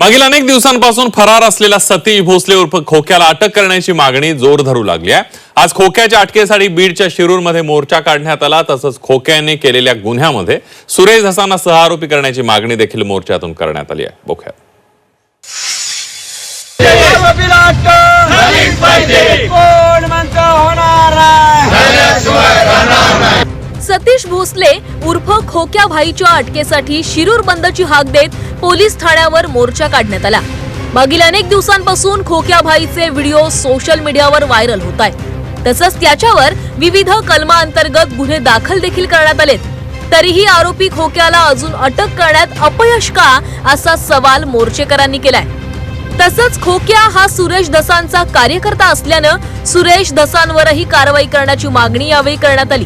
मागील अनेक दिवसांपासून फरार असलेला सतीश भोसले उर्फ खोक्याला अटक करण्याची मागणी जोर धरू लागली आहे. आज खोक्याच्या अटकेसाठी बीडच्या शिरूरमध्ये मोर्चा काढण्यात आला. तसंच खोक्याने केलेल्या गुन्ह्यामध्ये सुरेश हसाना सहआरोपी करण्याची मागणी देखील मोर्चातून करण्यात आली आहे. बोख्यात खोक्या भाईच्या अटकेसाठी शिरूर बंदची हाक देत पोलीस ठाण्यावर मोर्चा काढण्यात आला. मागील अनेक दिवसांपासून खोक्या भाईचे व्हिडिओ सोशल मीडियावर व्हायरल होत आहेत. तसंच त्याच्यावर विविध कलमाअंतर्गत गुन्हे दाखल देखील करण्यात आलेत. तरीही आरोपी खोक्याला अजून अटक करण्यात अपयश का असा सवाल मोर्चेकरांनी केलाय. तसंच खोक्या हा सुरेश दसांचा कार्यकर्ता असल्यानं सुरेश दसांवरही कारवाई करण्याची मागणी यावेळी करण्यात आली.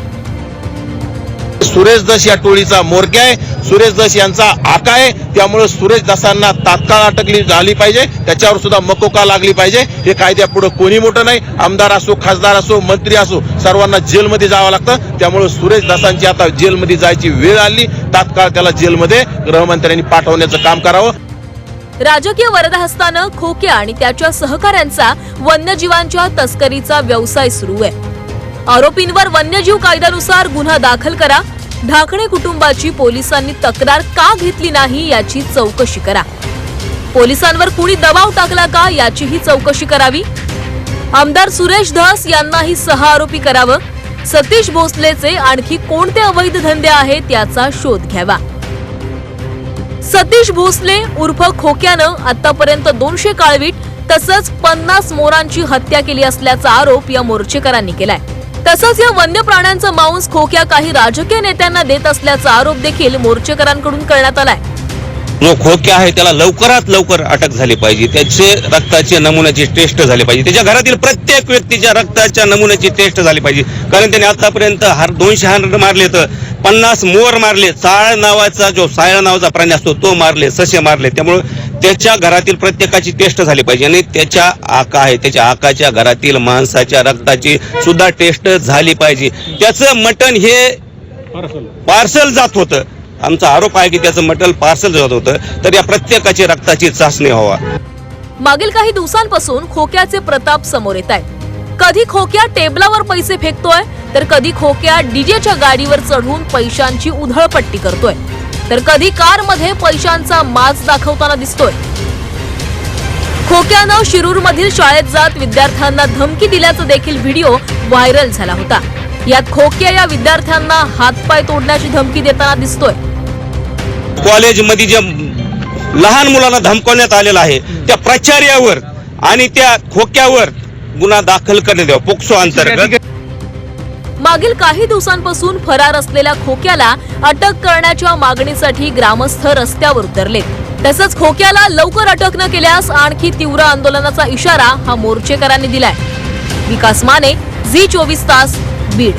सुरेश दस या टोळीचा मोरक्या आहे. सुरेश दस यांचा आका आहे. त्यामुळे सुरेश दसांना तात्काळ अटकली झाली पाहिजे. त्याच्यावर सुद्धा मकोका लागली पाहिजे. हे कायद्यापुढे कोणी मोठं नाही. आमदार असो खासदार असो मंत्री असो सर्वांना जेलमध्ये जावं लागतं. त्यामुळे सुरेश दसांची आता जेलमध्ये जायची वेळ आली. तात्काळ त्याला जेलमध्ये गृहमंत्र्यांनी पाठवण्याचं काम करावं. राजकीय वरदहस्तानं खोक्या आणि त्याच्या सहकाऱ्यांचा वन्यजीवांच्या तस्करीचा व्यवसाय सुरू आहे. आरोपींवर वन्यजीव कायद्यानुसार गुन्हा दाखल करा. ढाकणे कुटुंबाची पोलिसांनी तक्रार का घेतली नाही याची चौकशी करा. पोलिसांवर कुणी दबाव टाकला का याचीही चौकशी करावी? आमदार सुरेश धस यांनाही सहा आरोपी करावं? सतीश भोसलेचे आणखी कोणते अवैध धंदे आहेत याचा शोध घ्यावा? सतीश भोसले उर्फ खोक्यानं आतापर्यंत दोनशे काळवीट तसंच पन्नास मोरांची हत्या केली असल्याचा आरोप या मोर्चेकरांनी केलाय. तसंच या वन्य प्राण्यांचं मांस खोक्या काही राजकीय नेत्यांना देत असल्याचा आरोप देखील मोर्चेकरांकडून करण्यात आलाय. जो खोक्या आहे त्याला लवकरात लवकर अटक झाली पाहिजे. त्याचे रक्ताचे नमुन्याची टेस्ट झाली पाहिजे. त्याच्या घरातील प्रत्येक व्यक्तीच्या रक्ताच्या नमुन्याची टेस्ट झाली पाहिजे. कारण त्याने आतापर्यंत हर दोनशे हंड्रेड मारले तर पन्नास मोर मारले. चाळ नावाचा जो सायळा नावाचा प्राणी असतो तो मारले ससे मारले. त्यामुळे त्याच्या घरातील प्रत्येकाची टेस्ट झाली पाहिजे. आणि त्याच्या आका आहे त्याच्या आकाच्या घरातील माणसाच्या रक्ताची सुद्धा टेस्ट झाली पाहिजे. त्याचं मटण हे पार्सल जात होतं. आमचा आरोप आहे की त्याचं मटल पार्सल जात होतं. तर या प्रत्येकाची रक्ताची चाचणी व्हावा. मागील काही दिवसांपासून खोक्याचे प्रताप समोर येत आहेत. कधी खोक्या टेबलावर पैसे फेकतोय तर कधी खोक्या डीजेच्या गाडीवर चढून पैशांची उधळपट्टी करतोय. तर कधी कारमध्ये पैशांचा माज दाखवताना दिसतोय. खोक्यानं शिरूर मधील शाळेत जात विद्यार्थ्यांना धमकी दिल्याचा देखील व्हिडिओ व्हायरल झाला होता. यात खोक्या या विद्यार्थ्यांना हातपाय तोडण्याची धमकी देताना दिसतोय. कॉलेजमध्ये जे लहान मुलांना धमकवण्यात आलेलं आहे त्या प्राचार्यावर आणि त्या खोक्यावर गुन्हा दाखल करण्यात यावा पोक्सो अंतर्गत. मागील काही दिवसांपासून फरार असलेल्या खोक्याला अटक करण्याच्या मागणीसाठी ग्रामस्थ रस्त्यावर उतरले. तसंच खोक्याला लवकर अटक न केल्यास आणखी तीव्र आंदोलनाचा इशारा हा मोर्चेकरांनी दिलाय. विकास माने झी चोवीस तास बीड.